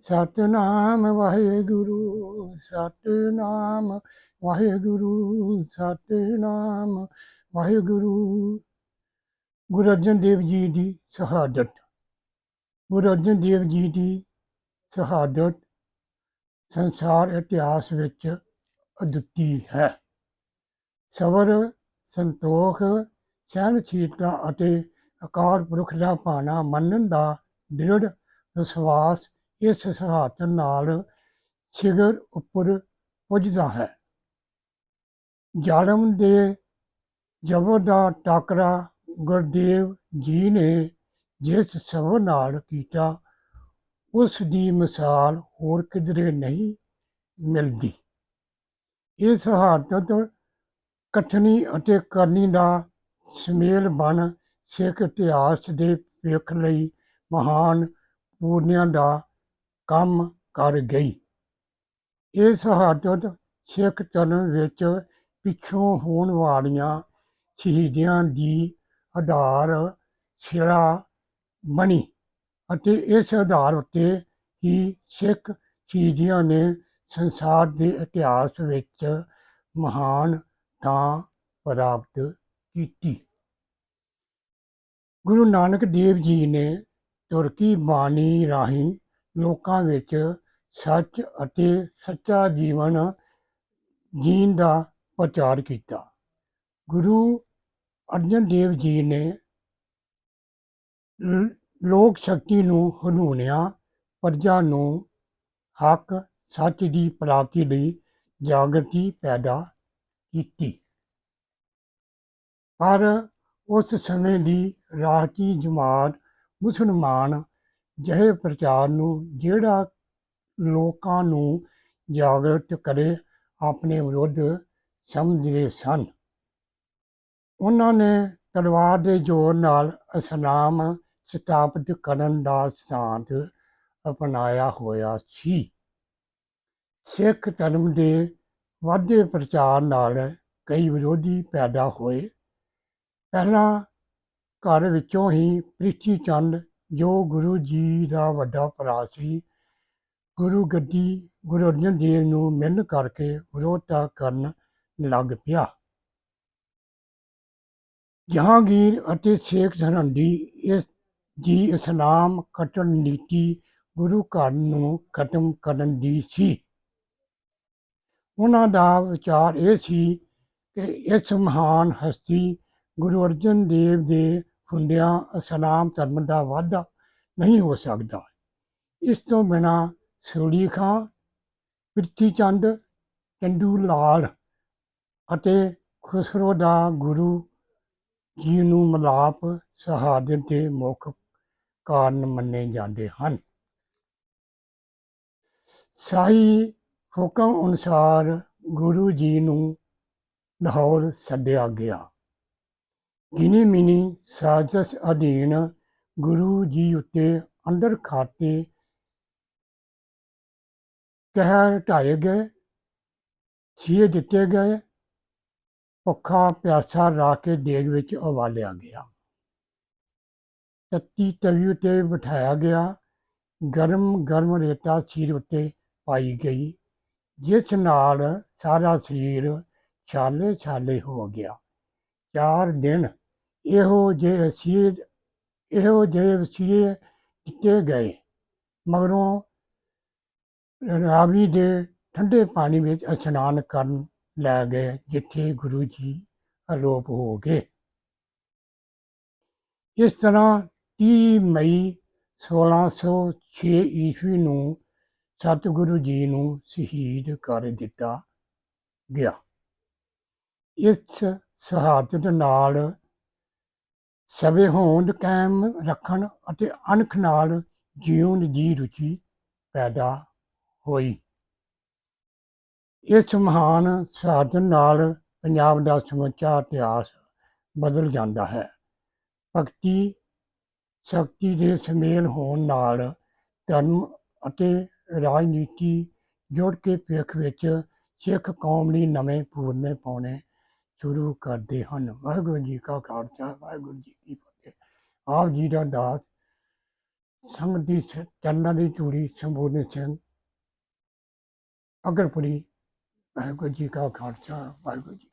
ਸਤਨਾਮ ਵਾਹਿਗੁਰੂ ਸਤਨਾਮ ਵਾਹਿਗੁਰੂ ਸਤਨਾਮ ਵਾਹਿਗੁਰੂ। ਗੁਰੂ ਅਰਜਨ ਦੇਵ ਜੀ ਦੀ ਸ਼ਹਾਦਤ, ਗੁਰੂ ਅਰਜਨ ਦੇਵ ਜੀ ਦੀ ਸ਼ਹਾਦਤ ਸੰਸਾਰ ਇਤਿਹਾਸ ਵਿੱਚ ਅਦੁੱਤੀ ਹੈ। ਸਬਰ ਸੰਤੋਖ ਸਹਿਣਸ਼ੀਲਤਾ ਅਤੇ ਅਕਾਲ ਪੁਰਖ ਦਾ ਭਾਣਾ ਮੰਨਣ ਦਾ ਦ੍ਰਿੜ ਵਿਸ਼ਵਾਸ ਇਸ ਸ਼ਹਾਦਤ ਨਾਲ ਸਿਖਰ ਉੱਪਰ ਪੁੱਜਦਾ ਹੈ। ਜ਼ਾਲਮ ਦੇ ਜ਼ਬਰ ਦਾ ਟਾਕਰਾ ਗੁਰਦੇਵ ਜੀ ਨੇ ਜਿਸ ਸਬਰ ਨਾਲ ਕੀਤਾ, ਉਸ ਦੀ ਮਿਸਾਲ ਹੋਰ ਕਿਧਰੇ ਨਹੀਂ ਮਿਲਦੀ। ਇਹ ਸ਼ਹਾਦਤ ਕਠਨੀ ਅਤੇ ਕਰਨੀ ਦਾ ਸਮੇਲ ਬਣ ਸਿੱਖ ਇਤਿਹਾਸ ਦੇ ਵੇਖ ਲਈ ਮਹਾਨ ਪੂਰਨਿਆਂ ਦਾ ਕੰਮ ਕਰ ਗਈ। ਇਹ ਸ਼ਹਾਦਤ ਸਿੱਖ ਧਰਮ ਵਿੱਚ ਪਿੱਛੋਂ ਹੋਣ ਵਾਲੀਆਂ ਸ਼ਹੀਦੀਆਂ ਦੀ ਆਧਾਰ ਸਿਰਾ ਬਣੀ ਅਤੇ ਇਸ ਆਧਾਰ ਉੱਤੇ ਹੀ ਸਿੱਖ ਸ਼ਹੀਦੀਆਂ ਨੇ ਸੰਸਾਰ ਦੇ ਇਤਿਹਾਸ ਵਿੱਚ ਮਹਾਨ ਥਾਂ ਪ੍ਰਾਪਤ ਕੀਤੀ। ਗੁਰੂ ਨਾਨਕ ਦੇਵ ਜੀ ਨੇ ਤੁਰਕੀ ਬਾਣੀ ਰਾਹੀਂ ਲੋਕਾਂ ਵਿੱਚ ਸੱਚ ਅਤੇ ਸੱਚਾ ਜੀਵਨ ਜੀਣ ਦਾ ਪ੍ਰਚਾਰ ਕੀਤਾ। ਗੁਰੂ ਅਰਜਨ ਦੇਵ ਜੀ ਨੇ ਲੋਕ ਸ਼ਕਤੀ ਨੂੰ ਹਨੂਣਿਆ ਪ੍ਰਜਾ ਨੂੰ ਹੱਕ, ਸੱਚ ਦੀ ਪ੍ਰਾਪਤੀ ਲਈ ਜਾਗਰਤੀ ਪੈਦਾ ਕੀਤੀ। ਪਰ ਉਸ ਸਮੇਂ ਦੀ ਰਾਜਸੀ ਜਮਾਤ ਮੁਸਲਮਾਨ ਅਜਿਹੇ ਪ੍ਰਚਾਰ ਨੂੰ, ਜਿਹੜਾ ਲੋਕਾਂ ਨੂੰ ਜਾਗਰਤ ਕਰੇ, ਆਪਣੇ ਵਿਰੁੱਧ ਸਮਝਦੇ ਸਨ। ਉਹਨਾਂ ਨੇ ਤਲਵਾਰ ਦੇ ਜ਼ੋਰ ਨਾਲ ਇਸਲਾਮ ਸਥਾਪਿਤ ਕਰਨ ਦਾ ਸਿਧਾਂਤ ਅਪਣਾਇਆ ਹੋਇਆ ਸੀ। ਸਿੱਖ ਧਰਮ ਦੇ ਵਾਧੇ ਪ੍ਰਚਾਰ ਨਾਲ ਕਈ ਵਿਰੋਧੀ ਪੈਦਾ ਹੋਏ। ਪਹਿਲਾਂ ਘਰ ਵਿੱਚੋਂ ਹੀ ਪ੍ਰਿਥੀ ਚੰਦ ਜੋ ਗੁਰੂ ਜੀ ਦਾ ਵੱਡਾ ਭਰਾ ਸੀ, ਗੁਰੂ ਗੱਦੀ ਗੁਰੂ ਅਰਜਨ ਦੇਵ ਨੂੰ ਮਿਲਣ ਕਰਕੇ ਵਿਰੋਧਤਾ ਕਰਨ ਲੱਗ ਪਿਆ। ਜਹਾਂਗੀਰ ਅਤੇ ਸ਼ੇਖ ਸਰਹੰਦੀ ਇਸ ਦੀ ਇਸਲਾਮ ਕਟਣ ਨੀਤੀ ਗੁਰੂ ਘਰ ਨੂੰ ਖਤਮ ਕਰਨ ਦੀ ਸੀ। ਉਹਨਾਂ ਦਾ ਵਿਚਾਰ ਇਹ ਸੀ ਕਿ ਇਸ ਮਹਾਨ ਹਸਤੀ ਗੁਰੂ ਅਰਜਨ ਦੇਵ ਦੇ ਹੁੰਦਿਆਂ ਇਸਲਾਮ ਧਰਮ ਦਾ ਵਾਧਾ ਨਹੀਂ ਹੋ ਸਕਦਾ। ਇਸ ਤੋਂ ਬਿਨਾ ਸੂਲੀ ਖਾਂ ਪ੍ਰਿਥੀ ਚੰਦ, ਚੰਡੂ ਲਾਲ ਅਤੇ ਖੁਸਰੋ ਦਾ ਗੁਰੂ ਜੀ ਨੂੰ ਮਲਾਪ ਸ਼ਹਾਦਤ ਦੇ ਮੁੱਖ ਕਾਰਨ ਮੰਨੇ ਜਾਂਦੇ ਹਨ। ਸਾਈ ਹੁਕਮ ਅਨੁਸਾਰ ਗੁਰੂ ਜੀ ਨੂੰ ਲਾਹੌਰ ਸੱਦਿਆ ਗਿਆ। ਗਿਨੀ ਮਿਨੀ ਸਾਜ਼ਸ ਅਧੀਨ ਗੁਰੂ ਜੀ ਉੱਤੇ ਅੰਦਰ ਖਾਤੇ ਕਹਿਰ ਢਾਏ ਗਏ, ਛੀਏ ਦਿੱਤੇ ਗਏ, ਭੁੱਖਾ ਪਿਆਸਾ ਰੱਖ ਕੇ ਦੇਗ ਵਿੱਚ ਉਬਾਲਿਆ ਗਿਆ। ਤੱਤੀ ਤਵੀ ਉੱਤੇ ਬਿਠਾਇਆ ਗਿਆ, ਗਰਮ ਗਰਮ ਰੇਤਾ ਸਿਰ ਉੱਤੇ ਪਾਈ ਗਈ, ਜਿਸ ਨਾਲ ਸਾਰਾ ਸਰੀਰ ਛਾਲੇ ਛਾਲੇ ਹੋ ਗਿਆ। ਚਾਰ ਦਿਨ ਇਹੋ ਜਿਹੇ ਵਸੀਏ ਇਹੋ ਜਿਹੇ ਵਸੀਏ ਦਿੱਤੇ ਗਏ। ਮਗਰੋਂ ਰਾਵੀ ਦੇ ਠੰਡੇ ਪਾਣੀ ਵਿੱਚ ਇਸ਼ਨਾਨ ਕਰਨ ਲੈ ਗਏ, ਜਿੱਥੇ ਗੁਰੂ ਜੀ ਅਲੋਪ ਹੋ ਗਏ। ਇਸ ਤਰ੍ਹਾਂ 30 ਮਈ 1606 ਈਸਵੀ ਨੂੰ ਸਤਿਗੁਰੂ ਜੀ ਨੂੰ ਸ਼ਹੀਦ ਕਰ ਦਿੱਤਾ ਗਿਆ। ਇਸ ਸ਼ਹਾਦਤ ਨਾਲ ਸਵੇ ਹੋਂਦ ਕਾਇਮ ਰੱਖਣ ਅਤੇ ਅਣਖ ਨਾਲ ਜਿਉਣ ਦੀ ਰੁਚੀ ਪੈਦਾ ਹੋਈ। ਇਸ ਮਹਾਨ ਸਾਧਨ ਨਾਲ ਪੰਜਾਬ ਦਾ ਸਮੁੱਚਾ ਇਤਿਹਾਸ ਬਦਲ ਜਾਂਦਾ ਹੈ। ਭਗਤੀ, ਸ਼ਕਤੀ ਦੇ ਸੁਮੇਲ ਹੋਣ ਨਾਲ ਧਰਮ ਅਤੇ ਰਾਜਨੀਤੀ ਜੁੜ ਕੇ ਭਵਿੱਖ ਵਿੱਚ ਸਿੱਖ ਕੌਮ ਲਈ ਨਵੇਂ ਪੂਰਨੇ ਪਾਉਣੇ ਸ਼ੁਰੂ ਕਰਦੇ ਹਨ। ਵਾਹਿਗੁਰੂ ਜੀ ਕਾ ਖਾਲਸਾ, ਵਾਹਿਗੁਰੂ ਜੀ ਕੀ ਫਤਿਹ। ਆਪ ਜੀ ਦਾ ਦਾਸ ਸੰਗਤ ਦੀ ਚ- ਦੀ ਧੂੜੀ ਸੰਬੋਧਨ ਸਿੰਘ, ਅਗਰਪੁਰੀ। ਵਾਹਿਗੁਰੂ ਜੀ ਕਾ ਖਾਲਸਾ, ਵਾਹਿਗੁਰੂ ਜੀ